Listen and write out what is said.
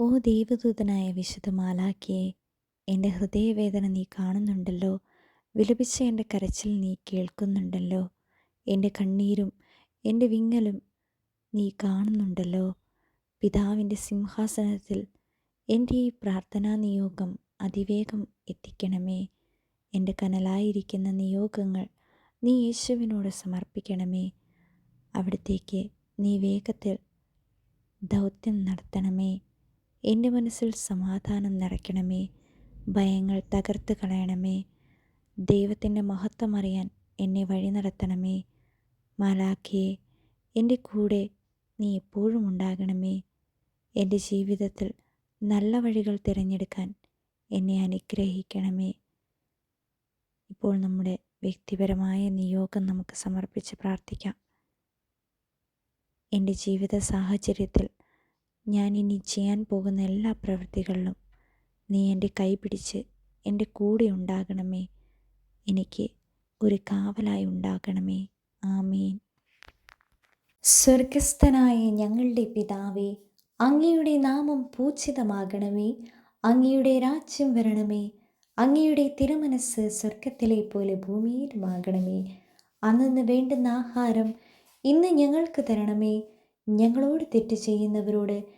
ഓ ദേവദൂതനായ വിശുദ്ധ മാലാക്കിയെ എന്റെ ഹൃദയവേദന നീ കാണുന്നുണ്ടല്ലോ. വിലപിച്ച എന്റെ കരച്ചിൽ നീ കേൾക്കുന്നുണ്ടല്ലോ. എന്റെ കണ്ണീരും എന്റെ വിങ്ങലും നീ കാണുന്നുണ്ടല്ലോ. പിതാവിന്റെ സിംഹാസനത്തിൽ എന്റെ ഈ പ്രാർത്ഥനാ നിയോഗം അതിവേഗം എത്തിക്കണമേ. എന്റെ കനലായിരിക്കുന്ന നിയോഗങ്ങൾ നീ യേശുവിനോട് സമർപ്പിക്കണമേ. അവിടത്തേക്ക് നീ വേഗത്തിൽ ദൗത്യം നടത്തണമേ. എന്റെ മനസ്സിൽ സമാധാനം നിറയ്ക്കണമേ. ഭയങ്ങൾ തകർത്ത് കളയണമേ. ദൈവത്തിന്റെ മഹത്വം അറിയാൻ എന്നെ വഴി നടത്തണമേ. മാലാഖിയെ എന്റെ കൂടെ നീ എപ്പോഴും ഉണ്ടാകണമേ. എന്റെ ജീവിതത്തിൽ നല്ല വഴികൾ തിരഞ്ഞെടുക്കാൻ എന്നെ അനുഗ്രഹിക്കണമേ. ഇപ്പോൾ നമ്മുടെ വ്യക്തിപരമായ നിയോഗം നമുക്ക് സമർപ്പിച്ച് പ്രാർത്ഥിക്കാം. എന്റെ ജീവിത സാഹചര്യത്തിൽ ഞാൻ ഇനി ചെയ്യാൻ പോകുന്ന എല്ലാ പ്രവൃത്തികളിലും നീ എന്റെ കൈ പിടിച്ച് എന്റെ കൂടെ ഉണ്ടാകണമേ. എനിക്ക് ഒരു കാവലായി ഉണ്ടാകണമേ. ആമീൻ. സ്വർഗസ്ഥനായ ഞങ്ങളുടെ പിതാവേ അങ്ങയുടെ നാമം പൂജിതമാകണമേ. അങ്ങയുടെ രാജ്യം വരണമേ. അങ്ങയുടെ തിരുമനസ് സ്വർഗത്തിലെ പോലെ ഭൂമിയിലുമാകണമേ. അന്നു വേണ്ടുന്ന ആഹാരം ഇന്ന് ഞങ്ങൾക്ക് തരണമേ. ഞങ്ങളോട് തെറ്റ് ചെയ്യുന്നവരോട്